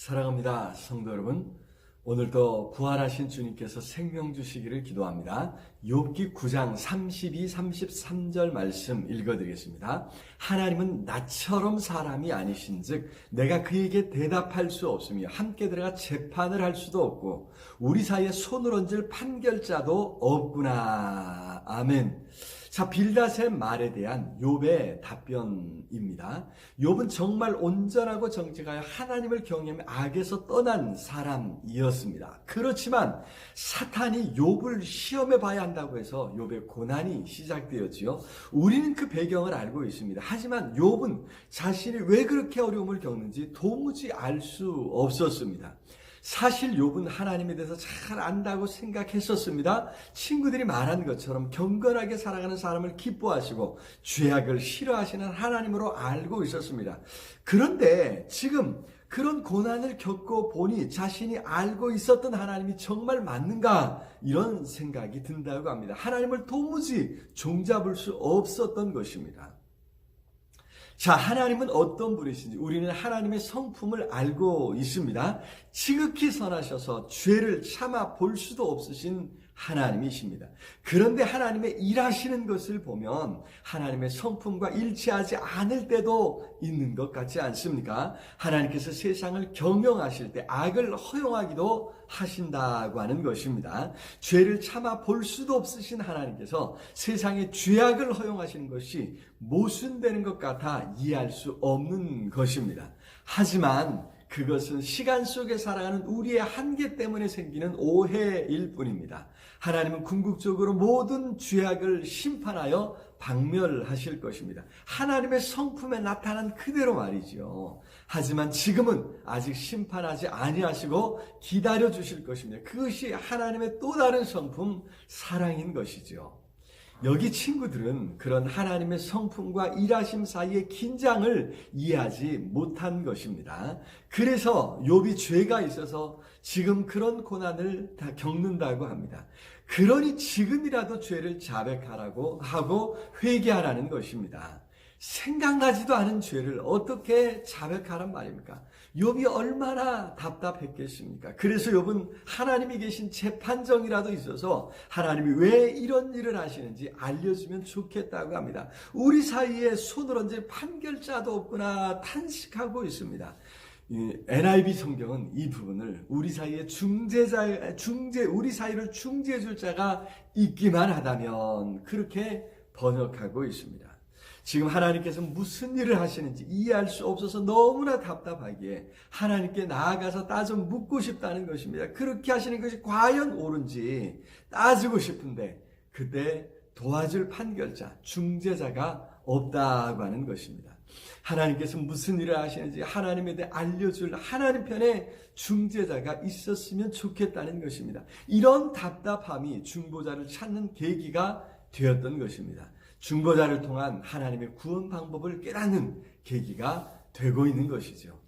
사랑합니다. 성도 여러분. 오늘도 부활하신 주님께서 생명 주시기를 기도합니다. 욥기 9장 32, 33절 말씀 읽어드리겠습니다. 하나님은 나처럼 사람이 아니신즉 내가 그에게 대답할 수 없으며 함께 들어가 재판을 할 수도 없고 우리 사이에 손을 얹을 판결자도 없구나. 아멘. 자, 빌닷의 말에 대한 욥의 답변입니다. 욥은 정말 온전하고 정직하여 하나님을 경외하며 악에서 떠난 사람이었습니다. 그렇지만 사탄이 욥을 시험해 봐야 한다고 해서 욥의 고난이 시작되었지요. 우리는 그 배경을 알고 있습니다. 하지만 욥은 자신이 왜 그렇게 어려움을 겪는지 도무지 알 수 없었습니다. 사실 욥은 하나님에 대해서 잘 안다고 생각했었습니다. 친구들이 말한 것처럼 경건하게 살아가는 사람을 기뻐하시고 죄악을 싫어하시는 하나님으로 알고 있었습니다. 그런데 지금 그런 고난을 겪고 보니 자신이 알고 있었던 하나님이 정말 맞는가 이런 생각이 든다고 합니다. 하나님을 도무지 종잡을 수 없었던 것입니다. 자, 하나님은 어떤 분이신지 우리는 하나님의 성품을 알고 있습니다. 지극히 선하셔서 죄를 참아 볼 수도 없으신 하나님이십니다. 그런데 하나님의 일하시는 것을 보면 하나님의 성품과 일치하지 않을 때도 있는 것 같지 않습니까? 하나님께서 세상을 경영하실 때 악을 허용하기도 하신다고 하는 것입니다. 죄를 참아 볼 수도 없으신 하나님께서 세상에 죄악을 허용하시는 것이 모순되는 것 같아 이해할 수 없는 것입니다. 하지만 그것은 시간 속에 살아가는 우리의 한계 때문에 생기는 오해일 뿐입니다. 하나님은 궁극적으로 모든 죄악을 심판하여 박멸하실 것입니다. 하나님의 성품에 나타난 그대로 말이죠. 하지만 지금은 아직 심판하지 아니하시고 기다려 주실 것입니다. 그것이 하나님의 또 다른 성품 사랑인 것이죠. 여기 친구들은 그런 하나님의 성품과 일하심 사이의 긴장을 이해하지 못한 것입니다. 그래서 욥이 죄가 있어서 지금 그런 고난을 다 겪는다고 합니다. 그러니 지금이라도 죄를 자백하라고 하고 회개하라는 것입니다. 생각나지도 않은 죄를 어떻게 자백하란 말입니까? 욥이 얼마나 답답했겠습니까? 그래서 욥은 하나님이 계신 재판정이라도 있어서 하나님이 왜 이런 일을 하시는지 알려주면 좋겠다고 합니다. 우리 사이에 손을 얹을 판결자도 없구나 탄식하고 있습니다. NIV 성경은 이 부분을 우리 사이에 중재자, 중재, 우리 사이를 중재줄 자가 있기만 하다면 그렇게 번역하고 있습니다. 지금 하나님께서 무슨 일을 하시는지 이해할 수 없어서 너무나 답답하기에 하나님께 나아가서 따져 묻고 싶다는 것입니다. 그렇게 하시는 것이 과연 옳은지 따지고 싶은데 그때 도와줄 판결자, 중재자가 없다고 하는 것입니다. 하나님께서 무슨 일을 하시는지 하나님에 대해 알려줄 하나님 편에 중재자가 있었으면 좋겠다는 것입니다. 이런 답답함이 중보자를 찾는 계기가 되었던 것입니다. 중보자를 통한 하나님의 구원 방법을 깨닫는 계기가 되고 있는 것이죠.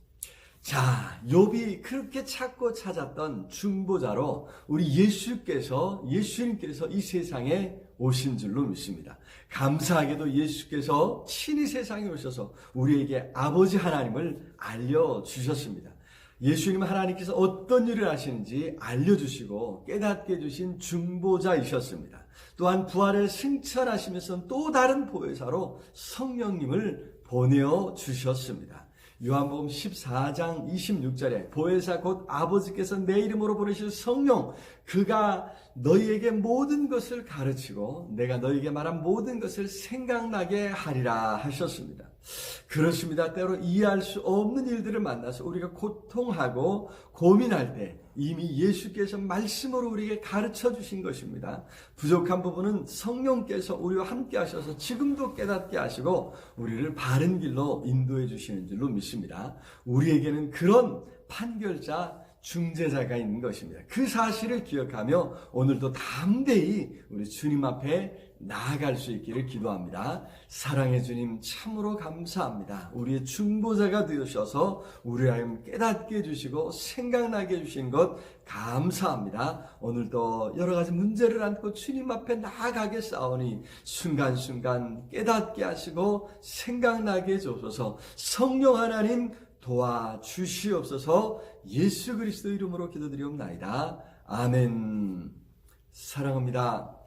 자, 욥이 그렇게 찾고 찾았던 중보자로 우리 예수께서 예수님께서 이 세상에 오신 줄로 믿습니다. 감사하게도 예수께서 친히 세상에 오셔서 우리에게 아버지 하나님을 알려 주셨습니다. 예수님 하나님께서 어떤 일을 하시는지 알려주시고 깨닫게 해주신 중보자이셨습니다. 또한 부활을 승천하시면서 또 다른 보혜사로 성령님을 보내어 주셨습니다. 요한복음 14장 26절에 보혜사 곧 아버지께서 내 이름으로 보내실 성령 그가 너희에게 모든 것을 가르치고 내가 너희에게 말한 모든 것을 생각나게 하리라 하셨습니다. 그렇습니다. 때로 이해할 수 없는 일들을 만나서 우리가 고통하고 고민할 때 이미 예수께서 말씀으로 우리에게 가르쳐 주신 것입니다. 부족한 부분은 성령께서 우리와 함께 하셔서 지금도 깨닫게 하시고 우리를 바른 길로 인도해 주시는 줄로 믿습니다. 우리에게는 그런 판결자 중재자가 있는 것입니다. 그 사실을 기억하며 오늘도 담대히 우리 주님 앞에 나아갈 수 있기를 기도합니다. 사랑의 주님 참으로 감사합니다. 우리의 중보자가 되셔서 우리 하여 깨닫게 해주시고 생각나게 해주신 것 감사합니다. 오늘도 여러 가지 문제를 안고 주님 앞에 나아가게 싸우니 순간순간 깨닫게 하시고 생각나게 해주셔서 성령 하나님 도와주시옵소서 예수 그리스도 이름으로 기도드리옵나이다. 아멘. 사랑합니다.